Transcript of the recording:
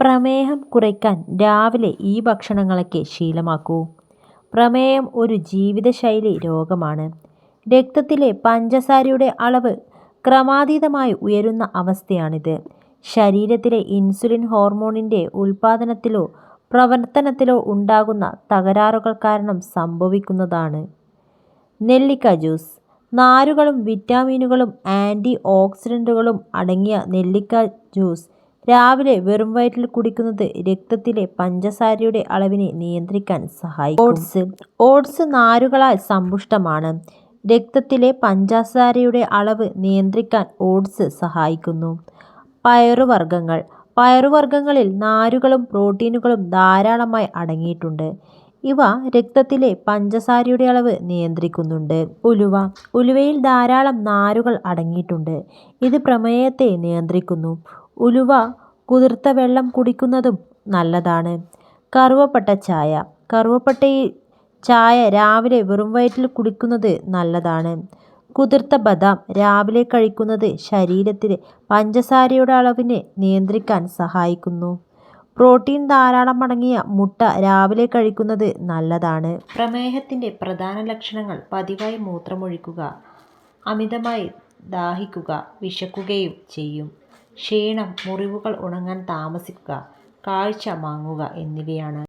പ്രമേഹം കുറയ്ക്കാൻ രാവിലെ ഈ ഭക്ഷണങ്ങളൊക്കെ ശീലമാക്കൂ. പ്രമേഹം ഒരു ജീവിതശൈലി രോഗമാണ്. രക്തത്തിലെ പഞ്ചസാരയുടെ അളവ് ക്രമാതീതമായി ഉയരുന്ന അവസ്ഥയാണിത്. ശരീരത്തിലെ ഇൻസുലിൻ ഹോർമോണിന്റെ ഉൽപ്പാദനത്തിലോ പ്രവർത്തനത്തിലോ ഉണ്ടാകുന്ന തകരാറുകൾ കാരണം സംഭവിക്കുന്നതാണ്. നെല്ലിക്ക ജ്യൂസ്. നാരുകളും വിറ്റാമിനുകളും ആന്റി ഓക്സിഡന്റുകളും അടങ്ങിയ നെല്ലിക്ക ജ്യൂസ് രാവിലെ വെറും വയറ്റിൽ കുടിക്കുന്നത് രക്തത്തിലെ പഞ്ചസാരയുടെ അളവിനെ നിയന്ത്രിക്കാൻ സഹായിക്കും. ഓട്സ്. ഓട്സ് നാരുകളാൽ സമ്പുഷ്ടമാണ്. രക്തത്തിലെ പഞ്ചസാരയുടെ അളവ് നിയന്ത്രിക്കാൻ ഓട്സ് സഹായിക്കുന്നു. പയറുവർഗങ്ങൾ. പയറുവർഗങ്ങളിൽ നാരുകളും പ്രോട്ടീനുകളും ധാരാളമായി അടങ്ങിയിട്ടുണ്ട്. ഇവ രക്തത്തിലെ പഞ്ചസാരയുടെ അളവ് നിയന്ത്രിക്കുന്നുണ്ട്. ഉലുവ. ഉലുവയിൽ ധാരാളം നാരുകൾ അടങ്ങിയിട്ടുണ്ട്. ഇത് പ്രമേയത്തെ നിയന്ത്രിക്കുന്നു. ഉലുവ കുതിർത്ത വെള്ളം കുടിക്കുന്നതും നല്ലതാണ്. കറുവപ്പട്ട ചായ. കറുവപ്പട്ട ചായ രാവിലെ വെറും വയറ്റിൽ കുടിക്കുന്നത് നല്ലതാണ്. കുതിർത്ത ബദാം രാവിലെ കഴിക്കുന്നത് ശരീരത്തിലെ പഞ്ചസാരയുടെ അളവിനെ നിയന്ത്രിക്കാൻ സഹായിക്കുന്നു. പ്രോട്ടീൻ ധാരാളം അടങ്ങിയ മുട്ട രാവിലെ കഴിക്കുന്നത് നല്ലതാണ്. പ്രമേഹത്തിന്റെ പ്രധാന ലക്ഷണങ്ങൾ പതിവായി മൂത്രമൊഴിക്കുക അമിതമായി ദാഹിക്കുക വിശക്കുകയും ചെയ്യും. ക്ഷീണം മുറിവുകൾ ഉണങ്ങാൻ താമസിക്കുക കാഴ്ച മങ്ങുക എന്നിവയാണ്